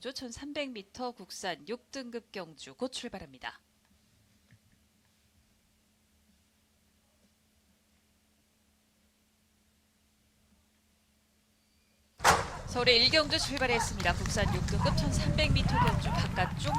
경주 1300m 국산 6등급 경주 곧 출발합니다. 서울의 1경주 출발했습니다. 국산 6등급 1300m 경주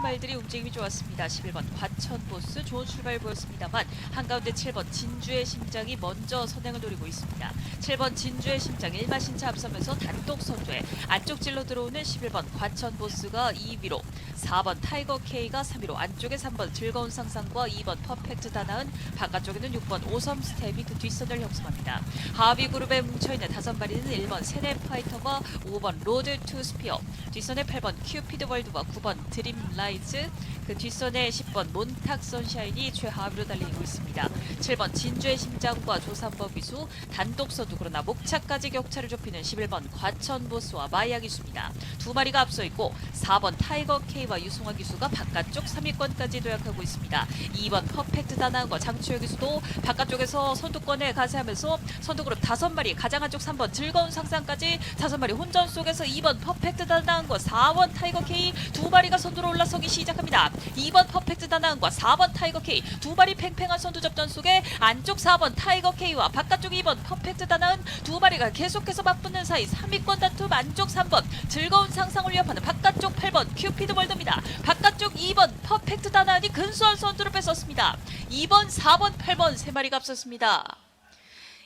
말들이 움직임이 좋았습니다. 11번 과천 보스 좋은 출발 보였습니다만 한가운데 7번 진주의 심장이 먼저 선행을 노리고 있습니다. 7번 진주의 심장 1마 신차 앞서면서 단독 선두에 안쪽 찔러 들어오는 11번 과천 보스가 2위로 4번 타이거 K가 3위로 안쪽에 3번 즐거운 상상과 2번 퍼펙트 다나은 바깥쪽에는 6번 오섬 스텝이 그 뒷선을 형성합니다. 하위 그룹에 뭉쳐있는 다섯 마리는 1번 세네 파이터와 5번 로드 투 스피어 뒷선에 8번 큐피드 월드와 9번 드림 라이 즈그 뒷선에 10번 몬탁 선샤인이 최하위로 달리고 있습니다. 7번 진주의 심장과 조삼법 기수 단독 선두 그러나 목차까지 격차를 좁히는 11번 과천 보스와 마야 기수입니다. 두 마리가 앞서 있고 4번 타이거 K와 유승화 기수가 바깥쪽 3위권까지 도약하고 있습니다. 2번 퍼펙트 다나은과 장추혁 기수도 바깥쪽에서 선두권에 가세하면서 선두 그룹 5마리 가장 한쪽 3번 즐거운 상상까지 5마리 혼전 속에서 2번 퍼펙트 다나은과 4번 타이거 K 두 마리가 선두로 올라서기 시작합니다. 2번 퍼펙트 다나은과 4번 타이거 K 두 마리 팽팽한 선두 접전 속에 안쪽 4번 타이거 K와 바깥쪽 2번 퍼펙트 다나은 두 마리가 계속해서 맞붙는 사이 3위권 다툼 안쪽 3번 즐거운 상상을 위협하는 바깥쪽 8번 큐피드 월드입니다. 바깥쪽 2번 퍼펙트 다나은이 근소한 선두를 뺏었습니다. 2번, 4번, 8번 세 마리가 앞섰습니다.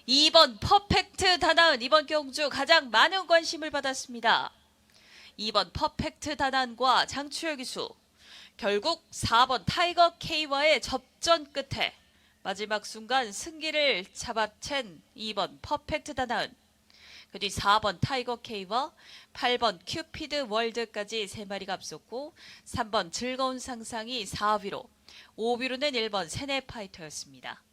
2번 퍼펙트 다나은 이번 경주 가장 많은 관심을 받았습니다. 2번 퍼펙트 다나은과 장추혁 기수 결국 4번 타이거 K와의 접전 끝에 마지막 순간 승기를 잡아챈 2번 퍼펙트 다나은 그 뒤 4번 타이거 K와 8번 큐피드 월드까지 세 마리가 앞섰고 3번 즐거운 상상이 4위로 5위로는 1번 세네 파이터였습니다.